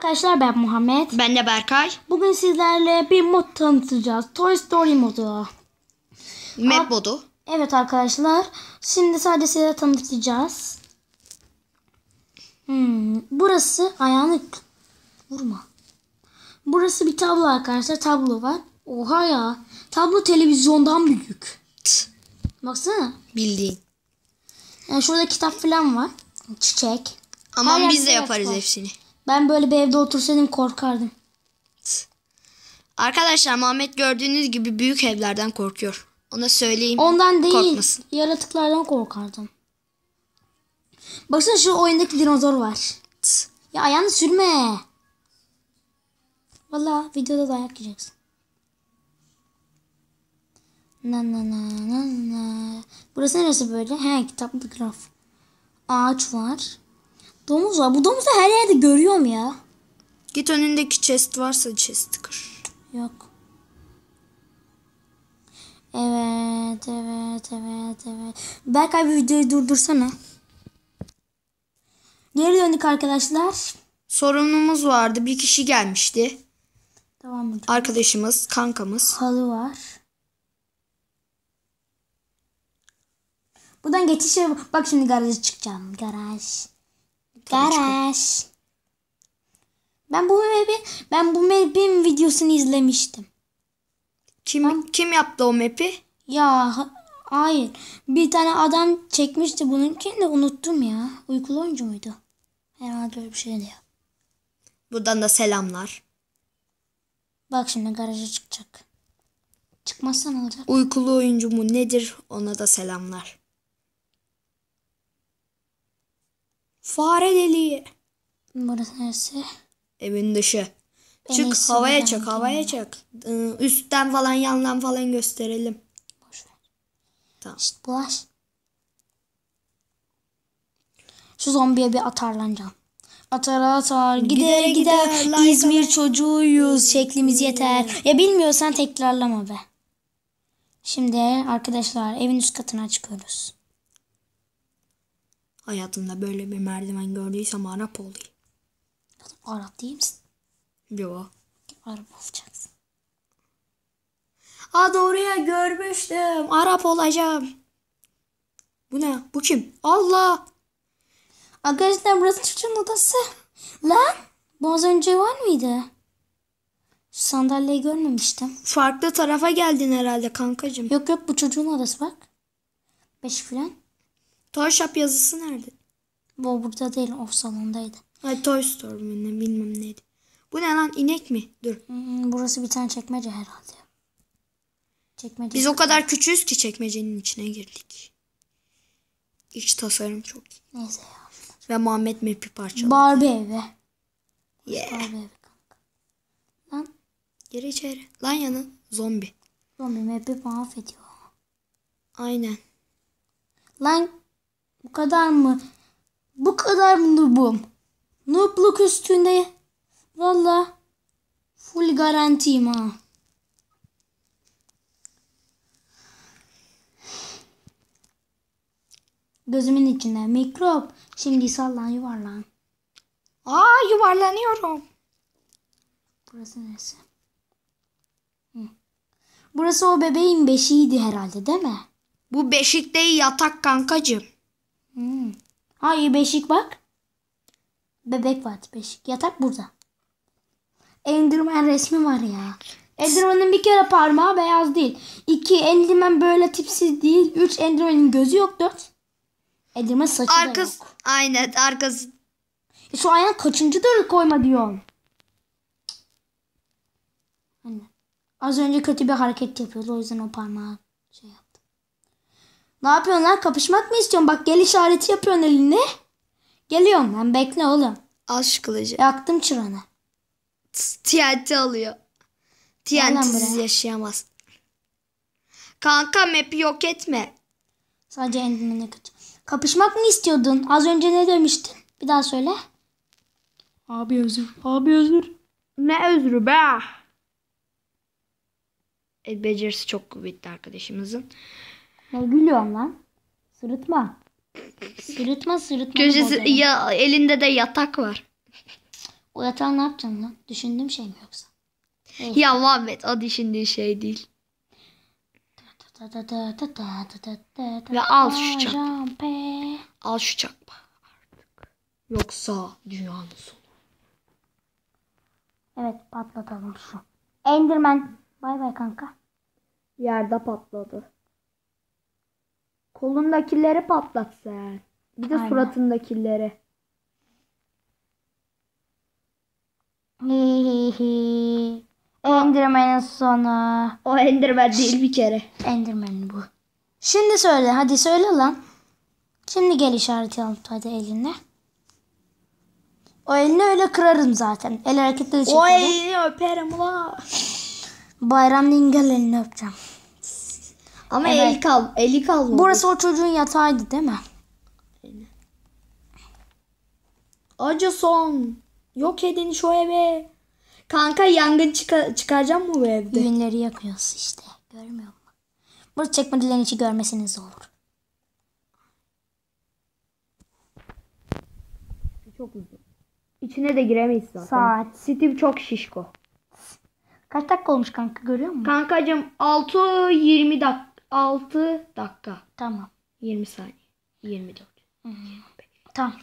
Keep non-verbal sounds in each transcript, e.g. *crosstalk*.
Arkadaşlar ben Muhammed. Ben de Berkay. Bugün sizlerle bir mod tanıtacağız. Toy Story modu. Map modu. Evet arkadaşlar. Şimdi sadece size tanıtacağız. Hmm, burası ayağını vurma. Burası bir tablo arkadaşlar. Tablo var. Oha ya. Tablo televizyondan büyük. Baksana. Bildiğin. Yani şurada kitap falan var. Çiçek. Ama Her biz de yaparız var. hepsini. Ben böyle bir evde otursaydım korkardım. Arkadaşlar Muhammed gördüğünüz gibi büyük evlerden korkuyor. Ona söyleyeyim. Ondan değil. Korkmasın. Yaratıklardan korkardım. Baksana şu oyundaki dinozor var. Ya ayağını sürme. Valla videoda dayak yiyeceksin. Na na na na na. Burası neresi böyle? He kitaplı graf. Ağaç var. Domuz var. Bu domuzu her yerde görüyorum ya. Git önündeki chest varsa chest'i kır. Yok. Evet, evet, evet, evet. Berkay bir videoyu durdursana. Geri döndük arkadaşlar. Sorunumuz vardı. Bir kişi gelmişti. Edelim. Arkadaşımız, kankamız. Halı var. Buradan geçiş yap- Bak şimdi garaja çıkacağım. Garaj. Garaj. Ben bu map'i ben bu map'in videosunu izlemiştim. Kim kim yaptı o map'i? Ya ha- hayır. Bir tane adam çekmişti bununkini de unuttum ya. Uykulu oyuncu muydu? Herhalde öyle bir şeydi ya. Buradan da selamlar. Bak şimdi garaja çıkacak. Çıkmazsa ne olacak? Uykulu oyuncu mu nedir? Ona da selamlar. Fare deliği. Burası neresi? Evin dışı. Ben Çık havaya çık havaya çık. Ee, Üstten falan yandan falan gösterelim. Boş ver. Tamam. Şşt bulaş. Şu zombiye bir atarlanacağım. Atar atar gider Gider gider, İzmir lay. çocuğuyuz şeklimiz yeter. Ya bilmiyorsan tekrarlama be. Şimdi arkadaşlar evin üst katına çıkıyoruz. Hayatımda böyle bir merdiven gördüysem Arap olayım. Arap değil misin? Yo. Arap olacaksın. Aa doğru ya görmüştüm. Arap olacağım. Bu ne? Bu kim? Allah. Arkadaşlar burası çocuğun odası. Lan bu az önce var mıydı? Şu sandalyeyi görmemiştim. Farklı tarafa geldin herhalde kankacığım. Yok yok bu çocuğun odası bak. Beş filan. Toy Shop yazısı nerede? Bu burada değil o salondaydı. Ay Toy Store mu ne bilmem neydi. Bu ne lan inek mi? Dur. Hmm, burası bir tane çekmece herhalde. Çekmece. Biz o kadar küçüğüz ki çekmecenin içine girdik. İç tasarım çok iyi. Neyse ya. Ve Muhammed map'i parçaladı. Barbie evi. Yeah. Barbie evi kanka. Lan Gir içeri. Lan yanı zombi. zombi map'i mahvediyor. Aynen. Lan bu kadar mı? Bu kadar mı noobum? Noobluk üstünde. Valla. Full garantiyim ha. Gözümün içinde mikrop. Şimdi sallan yuvarlan. Aa yuvarlanıyorum. Burası neresi? Hı. Burası o bebeğin beşiğiydi herhalde değil mi? Bu beşik değil yatak kankacığım. Hmm. Hayır beşik bak. Bebek var beşik. Yatak burada. Enderman resmi var ya. Enderman'ın bir kere parmağı beyaz değil. İki Enderman böyle tipsiz değil. Üç Enderman'ın gözü yok. Dört. Enderman saçı da Arkası yok. aynen arkası. E şu ayağın kaçıncıdır koyma diyorum. Anne. Az önce kötü bir hareket yapıyordu. O yüzden o parmağı şey. Ne yapıyorsun lan? Kapışmak mı istiyorsun? Bak gel işareti yapıyorsun elinde. Geliyorum ben. Bekle oğlum. Aşk kılıcı. Yaktım çıranı. TNT alıyor. TNT'siz yaşayamaz. Kanka map'i yok etme. Sadece endimine kötü. Kapışmak mı istiyordun? Az önce ne demiştin? Bir daha söyle. Abi özür. Abi özür. Ne özrü be. El becerisi çok kuvvetli arkadaşımızın. Ne gülüyorsun lan? Sırıtma. Sırıtma sırıtma. Köşesi ya elinde de yatak var. O yatağı ne yapacaksın lan? Düşündüğüm şey mi yoksa? Ya Muhammed o düşündüğün şey değil. Ve al şu çak. Jampe. Al şu çakma artık. Yoksa dünyanın sonu. Evet patlatalım şu. Enderman. Bay bay kanka. Yerde patladı. Kolundakileri patlat sen. Bir de Aynen. suratındakileri. Hi hi hi. Enderman'ın sonu. O Enderman değil bir kere. Enderman bu. Şimdi söyle. Hadi söyle lan. Şimdi gel işareti al hadi eline. O elini öyle kırarım zaten. El hareketleri O çekerim. elini öperim la. Bayram Dingel elini öpeceğim. Ama Evet. eli kal, eli kalmadı. Burası o çocuğun yatağıydı değil mi? Acı son. Yok edin şu eve. Kanka yangın çıka çıkaracağım mı bu evde? Düğünleri yakıyoruz işte. Görmüyor musun? Burada çekmecelerin içi görmesiniz olur. Çok uzun. İçine de giremeyiz zaten. Saat. Steve çok şişko. Kaç dakika olmuş kanka görüyor musun? Kankacım 6 20 dakika 6 dakika Tamam. 20 saniye 24. Tamam.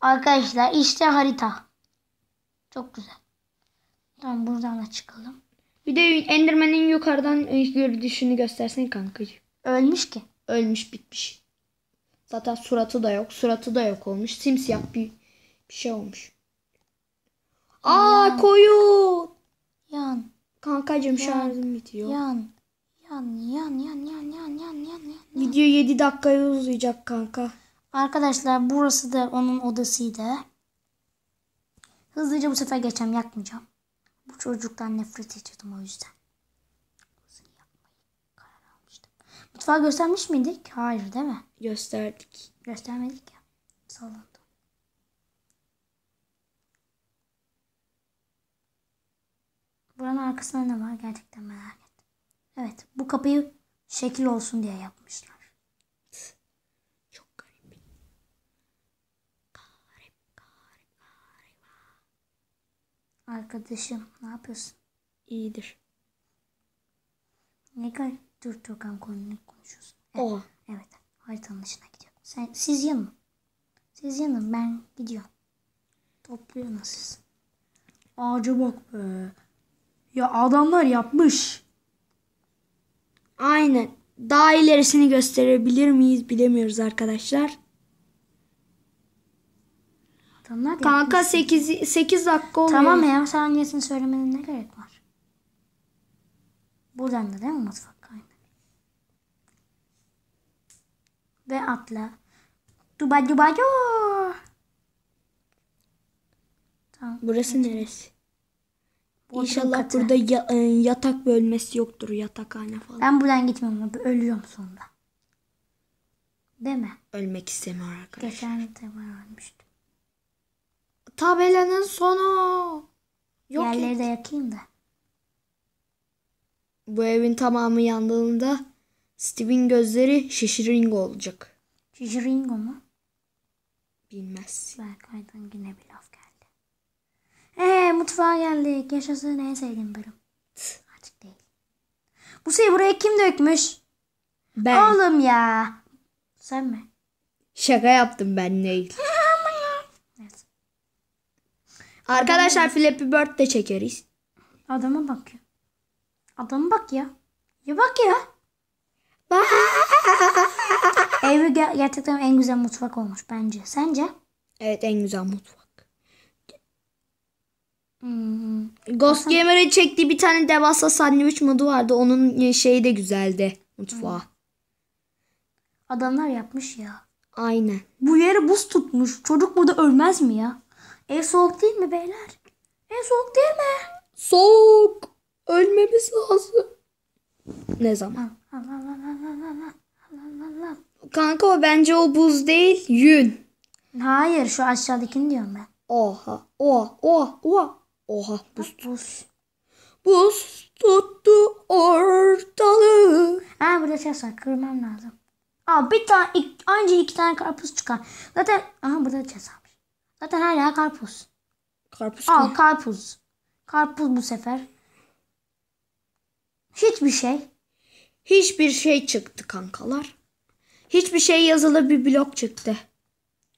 Arkadaşlar işte harita. Çok güzel. Tamam buradan da çıkalım. Bir de Enderman'in yukarıdan görünüşünü göstersen kankacığım. Ölmüş ki. Ölmüş bitmiş. Zaten suratı da yok. Suratı da yok olmuş. Simsiyah bir, bir şey olmuş. Aa koyun. Yan. Kankacığım şarjım bitiyor. Yan. Yan yan yan yan yan yan yan yan. Video 7 dakikaya uzayacak kanka. Arkadaşlar burası da onun odasıydı. Hızlıca bu sefer geçeceğim yakmayacağım. Bu çocuktan nefret ediyordum o yüzden. Mutfağı göstermiş miydik? Hayır değil mi? Gösterdik. Göstermedik ya. Sallandım. Buranın arkasında ne var gerçekten merak ettim. Evet bu kapıyı şekil olsun diye yapmışlar. Çok garip. Arkadaşım ne yapıyorsun? İyidir. Ne kadar dur Turkan konunu konuşuyorsun. Evet, Oha. evet haritanın dışına gidiyor. Sen, siz yanın. Siz yanın ben gidiyorum. Topluyorsunuz siz. Ağaca bak be. Ya adamlar yapmış. Aynen. Daha ilerisini gösterebilir miyiz bilemiyoruz arkadaşlar. Adamlar Kanka yapmış. 8 8 dakika oluyor. Tamam ya saniyesini söylemenin ne gerek var? Buradan da değil mi mutfak? Aynen. Ve atla. Duba duba du. Tamam. Burası neresi? Bodrum İnşallah katı. burada ya- e, yatak bölmesi yoktur. Yatakhane falan. Ben buradan gitmiyorum. abi, Ölüyorum sonunda. Değil mi? Ölmek istemiyor arkadaşlar. Geçen ben ölmüştüm. Tabelanın sonu. Yok Yerleri et. de yakayım da. Bu evin tamamı yandığında Steve'in gözleri şişiringo olacak. Şişiringo mu? Bilmez. Berkay'dan yine bir laf. Eee mutfağa geldik. Yaşasın en sevdiğim bölüm. Artık değil. Bu şeyi buraya kim dökmüş? Ben Oğlum ya. Sen mi? şaka yaptım ben değil. *laughs* Evet. Arkadaşlar Flappy Bird de çekeriz. Adama bak ya. Adama bak ya. Ya bak ya. Evi ge- gerçekten en güzel mutfak olmuş bence. Sence? Evet en güzel mutfak. Hmm. Ghost Gamer'ın çektiği bir tane devasa sandviç modu vardı. Onun e, şeyi de güzeldi mutfağı. Adamlar yapmış ya. Aynen. Bu yere buz tutmuş. Çocuk burada ölmez mi ya? Ev soğuk değil mi beyler? Ev soğuk değil mi? Soğuk. Ölmemiz lazım. Ne zaman? Kanka o bence o buz değil. Yün. Hayır şu aşağıdakini diyorum ben. Oha. Oha. Oha. Oha. Oha. Buz. Buz. Buz tuttu ortalığı. Ha burada ses var. Kırmam lazım. Aa bir tane ik- anca iki tane karpuz çıkar. Zaten aha burada ses varmış. Zaten her yer karpuz. Karpuz Al koy. karpuz. Karpuz bu sefer. Hiçbir şey. Hiçbir şey çıktı kankalar. Hiçbir şey yazılı bir blok çıktı.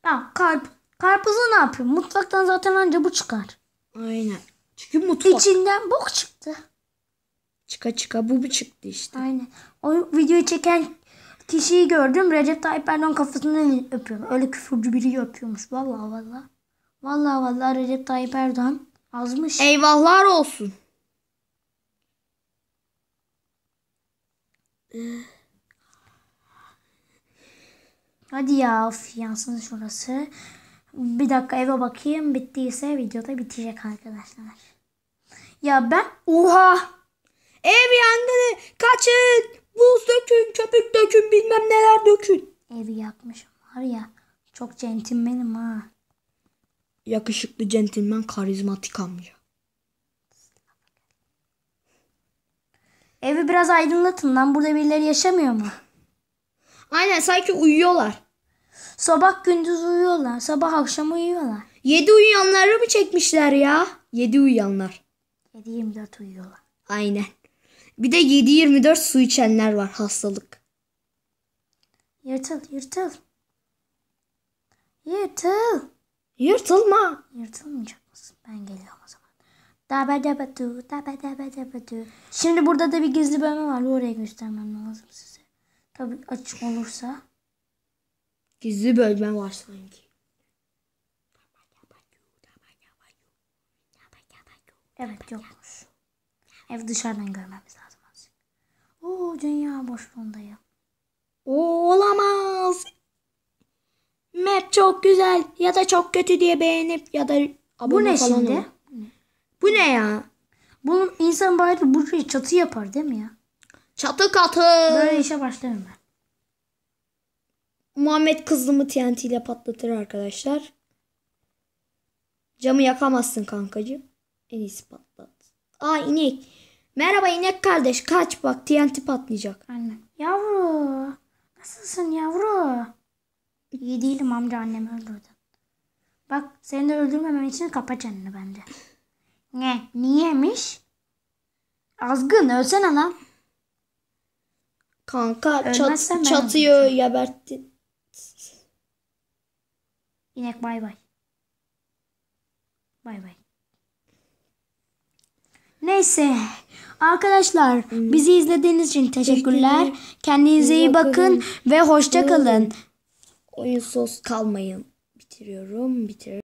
Ya karp karpuzu ne yapayım? Mutfaktan zaten anca bu çıkar. Aynen. Çünkü mutfak. İçinden bok çıktı. Çıka çıka bu bu çıktı işte. Aynen. O videoyu çeken kişiyi gördüm. Recep Tayyip Erdoğan kafasından öpüyor. Öyle küfürcü biri öpüyormuş. Vallahi vallahi. Vallahi vallahi Recep Tayyip Erdoğan azmış. Eyvahlar olsun. Hadi ya of yansın şurası. Bir dakika eve bakayım. Bittiyse videoda bitecek arkadaşlar. Ya ben oha Ev yangını kaçın. Buz dökün, köpük dökün, bilmem neler dökün. evi yakmışım var ya. Çok centilmenim ha. Yakışıklı centilmen karizmatik amca. Evi biraz aydınlatın lan. Burada birileri yaşamıyor mu? Aynen sanki uyuyorlar. Sabah gündüz uyuyorlar. Sabah akşam uyuyorlar. Yedi uyuyanları mı çekmişler ya? Yedi uyuyanlar. 7-24 uyuyorlar. Aynen. Bir de 7-24 su içenler var hastalık. Yırtıl yırtıl. Yırtıl. Yırtılma. Yırtılmayacak mısın? Ben geliyorum o zaman. Daba daba du, daba daba daba du. Şimdi burada da bir gizli bölme var. Oraya göstermem lazım size. Tabii açık olursa. Gizli bölme var sanki. Evet yokmuş. Ev dışarıdan görmemiz lazım azıcık. Oo dünya boşluğundayım. O olamaz. Map çok güzel ya da çok kötü diye beğenip ya da abone Bu ne falan şimdi? olun. Bu ne ya? Bunun insan bari buraya çatı yapar değil mi ya? Çatı katı. Böyle işe başlarım ben. Muhammed kızımı TNT ile patlatır arkadaşlar. Camı yakamazsın kankacığım. En iyisi patlat. Aa inek. Merhaba inek kardeş kaç bak TNT patlayacak. Anne. Yavru. Nasılsın yavru? İyi değilim amca annemi öldürdün. Bak seni de öldürmemem için kapa çeneni bence. Ne? Niyemiş? Azgın ölsene lan. Kanka çat, Ölmezsen ben çatıyı geberttin. İnek bay bay. Bay bay. Neyse. Arkadaşlar bizi izlediğiniz için teşekkürler. Kendinize iyi bakın ve hoşça kalın. Oyun sos kalmayın. Bitiriyorum. Bitiriyorum.